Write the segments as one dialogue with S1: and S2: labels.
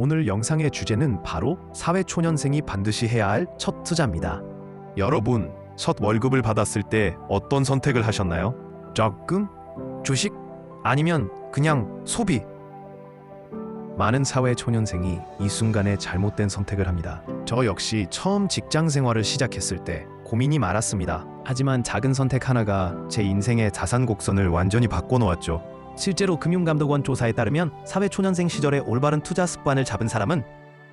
S1: 오늘 영상의 주제는 바로 사회초년생이 반드시 해야 할 첫 투자입니다. 여러분, 첫 월급을 받았을 때 어떤 선택을 하셨나요? 적금? 주식? 아니면 그냥 소비? 많은 사회 초년생이 이 순간에 잘못된 선택을 합니다. 저 역시 처음 직장 생활을 시작했을 때 고민이 많았습니다. 하지만 작은 선택 하나가 제 인생의 자산 곡선을 완전히 바꿔놓았죠. 실제로 금융감독원 조사에 따르면 사회초년생 시절에 올바른 투자 습관을 잡은 사람은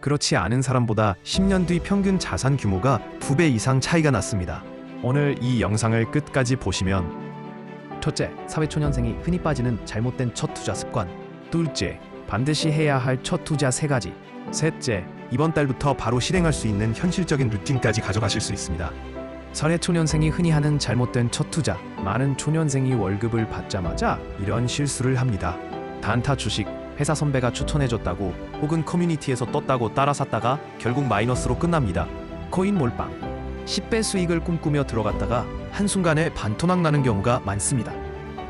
S1: 그렇지 않은 사람보다 10년 뒤 평균 자산 규모가 2배 이상 차이가 났습니다. 오늘 이 영상을 끝까지 보시면 첫째, 사회초년생이 흔히 빠지는 잘못된 첫 투자 습관. 둘째, 반드시 해야 할 첫 투자 세 가지. 셋째, 이번 달부터 바로 실행할 수 있는 현실적인 루틴까지 가져가실 수 있습니다. 사회 초년생이 흔히 하는 잘못된 첫 투자. 많은 초년생이 월급을 받자마자 이런 실수를 합니다. 단타 주식, 회사 선배가 추천해줬다고 혹은 커뮤니티에서 떴다고 따라 샀다가 결국 마이너스로 끝납니다. 코인 몰빵. 10배 수익을 꿈꾸며 들어갔다가 한순간에 반토막 나는 경우가 많습니다.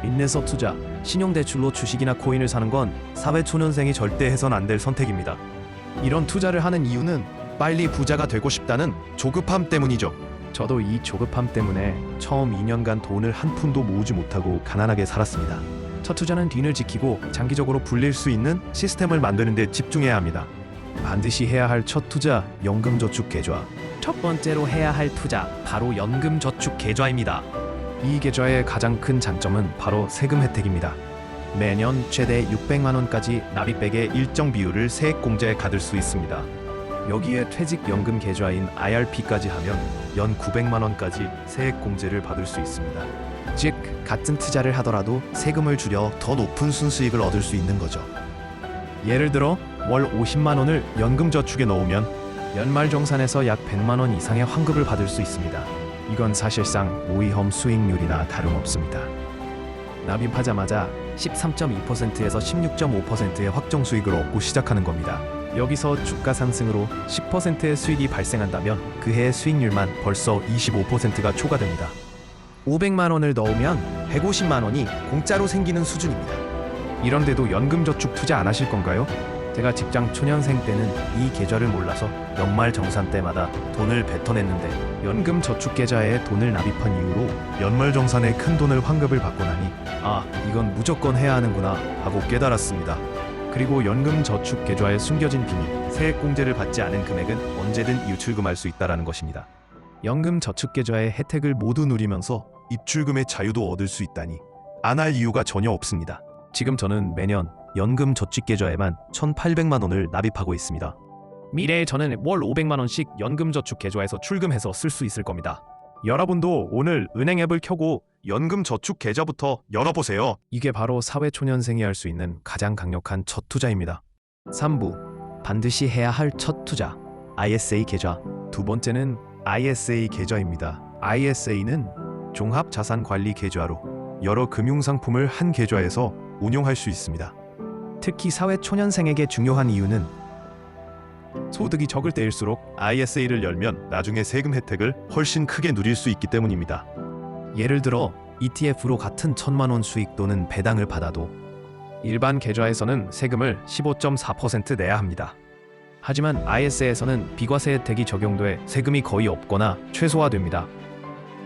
S1: 인내서 투자, 신용대출로 주식이나 코인을 사는 건 사회 초년생이 절대 해선 안 될 선택입니다. 이런 투자를 하는 이유는 빨리 부자가 되고 싶다는 조급함 때문이죠. 저도 이 조급함 때문에 처음 2년간 돈을 한 푼도 모으지 못하고 가난하게 살았습니다. 첫 투자는 뒤를 지키고 장기적으로 불릴 수 있는 시스템을 만드는 데 집중해야 합니다. 반드시 해야 할 첫 투자 연금저축 계좌. 첫 번째로 해야 할 투자 바로 연금저축 계좌입니다. 이 계좌의 가장 큰 장점은 바로 세금 혜택입니다. 매년 최대 600만 원까지 납입액의 일정 비율을 세액공제에 가둘 수 있습니다. 여기에 퇴직연금 계좌인 IRP까지 하면 연 900만 원까지 세액 공제를 받을 수 있습니다. 즉 같은 투자를 하더라도 세금을 줄여 더 높은 순수익을 얻을 수 있는 거죠. 예를 들어 월 50만 원을 연금 저축에 넣으면 연말 정산에서 약 100만 원 이상의 환급을 받을 수 있습니다. 이건 사실상 모의험 수익률이나 다름없습니다. 납입하자마자 13.2%에서 16.5%의 확정 수익을 얻고 시작하는 겁니다. 여기서 주가 상승으로 10%의 수익이 발생한다면 그 해의 수익률만 벌써 25%가 초과됩니다. 500만 원을 넣으면 150만 원이 공짜로 생기는 수준입니다. 이런데도 연금저축 투자 안 하실 건가요? 제가 직장 초년생 때는 이 계좌를 몰라서 연말 정산 때마다 돈을 뱉어냈는데 연금 저축 계좌에 돈을 납입한 이후로 연말 정산에 큰 돈을 환급을 받고 나니 아 이건 무조건 해야 하는구나 하고 깨달았습니다. 그리고 연금 저축 계좌에 숨겨진 비밀 세액 공제를 받지 않은 금액은 언제든 유출금할 수 있다라는 것입니다. 연금 저축 계좌의 혜택을 모두 누리면서 입출금의 자유도 얻을 수 있다니 안 할 이유가 전혀 없습니다. 지금 저는 매년 연금 저축 계좌에만 1,800만 원을 납입하고 있습니다. 미래에 저는 월 500만 원씩 연금 저축 계좌에서 출금해서 쓸 수 있을 겁니다. 여러분도 오늘 은행 앱을 켜고 연금 저축 계좌부터 열어보세요. 이게 바로 사회 초년생이 할 수 있는 가장 강력한 첫 투자입니다. 3부 반드시 해야 할 첫 투자 ISA 계좌 두 번째는 ISA 계좌입니다. ISA는 종합 자산 관리 계좌로 여러 금융 상품을 한 계좌에서 운용할 수 있습니다. 특히 사회 초년생에게 중요한 이유는 소득이 적을 때일수록 ISA를 열면 나중에 세금 혜택을 훨씬 크게 누릴 수 있기 때문입니다. 예를 들어 ETF로 같은 천만 원 수익 또는 배당을 받아도 일반 계좌에서는 세금을 15.4% 내야 합니다. 하지만 ISA에서는 비과세 혜택이 적용돼 세금이 거의 없거나 최소화됩니다.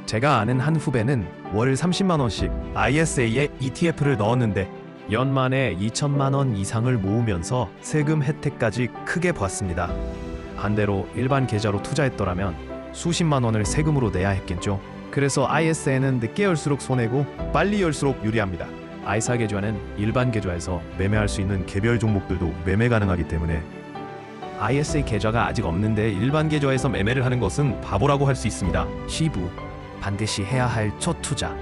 S1: 제가 아는 한 후배는 월 30만 원씩 ISA에 ETF를 넣었는데 연만에 2천만 원 이상을 모으면서 세금 혜택까지 크게 봤습니다. 반대로 일반 계좌로 투자했더라면 수십만 원을 세금으로 내야 했겠죠. 그래서 ISA는 늦게 열수록 손해고 빨리 열수록 유리합니다. ISA 계좌는 일반 계좌에서 매매할 수 있는 개별 종목들도 매매 가능하기 때문에 ISA 계좌가 아직 없는데 일반 계좌에서 매매를 하는 것은 바보라고 할 수 있습니다. 시부 반드시 해야 할 첫 투자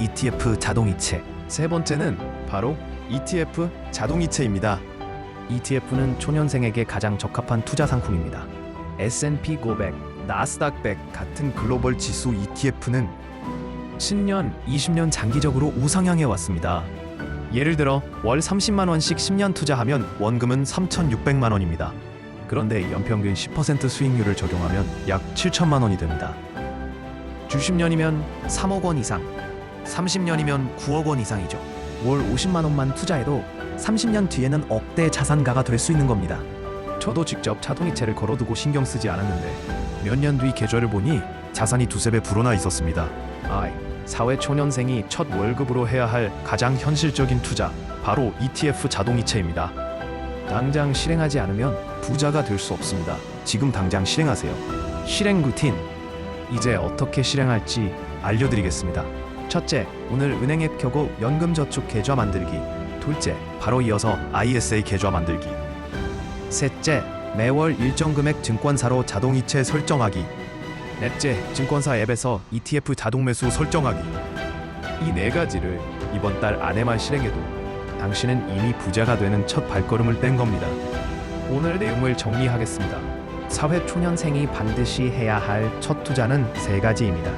S1: ETF 자동이체 세 번째는 바로 ETF 자동이체입니다. ETF는 초년생에게 가장 적합한 투자 상품입니다. S&P 500, 나스닥 100 같은 글로벌 지수 ETF는 10년, 20년 장기적으로 우상향해 왔습니다. 예를 들어 월 30만 원씩 10년 투자하면 원금은 3,600만 원입니다. 그런데 연평균 10% 수익률을 적용하면 약 7천만 원이 됩니다. 주십년이면 3억 원 이상, 30년이면 9억 원 이상이죠. 월 50만 원만 투자해도 30년 뒤에는 억대 자산가가 될 수 있는 겁니다. 저도 직접 자동이체를 걸어두고 신경 쓰지 않았는데 몇 년 뒤 계좌를 보니 자산이 두세 배 불어나 있었습니다. 아이, 사회 초년생이 첫 월급으로 해야 할 가장 현실적인 투자 바로 ETF 자동이체입니다. 당장 실행하지 않으면 부자가 될 수 없습니다. 지금 당장 실행하세요. 실행 루틴. 이제 어떻게 실행할지 알려드리겠습니다. 첫째, 오늘 은행 앱 켜고 연금저축 계좌 만들기. 둘째, 바로 이어서 ISA 계좌 만들기. 셋째, 매월 일정 금액 증권사로 자동이체 설정하기. 넷째, 증권사 앱에서 ETF 자동 매수 설정하기. 이 네 가지를 이번 달 안에만 실행해도 당신은 이미 부자가 되는 첫 발걸음을 뗀 겁니다. 오늘 내용을 정리하겠습니다. 사회 초년생이 반드시 해야 할 첫 투자는 세 가지입니다.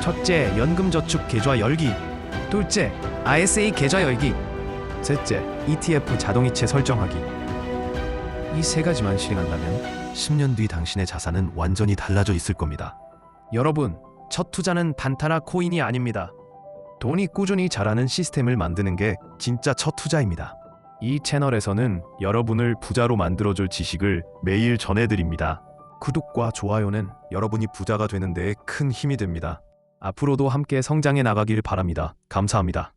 S1: 첫째, 연금저축 계좌 열기. 둘째, ISA 계좌 열기. 셋째, ETF 자동이체 설정하기. 이 세 가지만 실행한다면 10년 뒤 당신의 자산은 완전히 달라져 있을 겁니다. 여러분, 첫 투자는 단타나 코인이 아닙니다. 돈이 꾸준히 자라는 시스템을 만드는 게 진짜 첫 투자입니다. 이 채널에서는 여러분을 부자로 만들어줄 지식을 매일 전해드립니다. 구독과 좋아요는 여러분이 부자가 되는 데에 큰 힘이 됩니다. 앞으로도 함께 성장해 나가길 바랍니다. 감사합니다.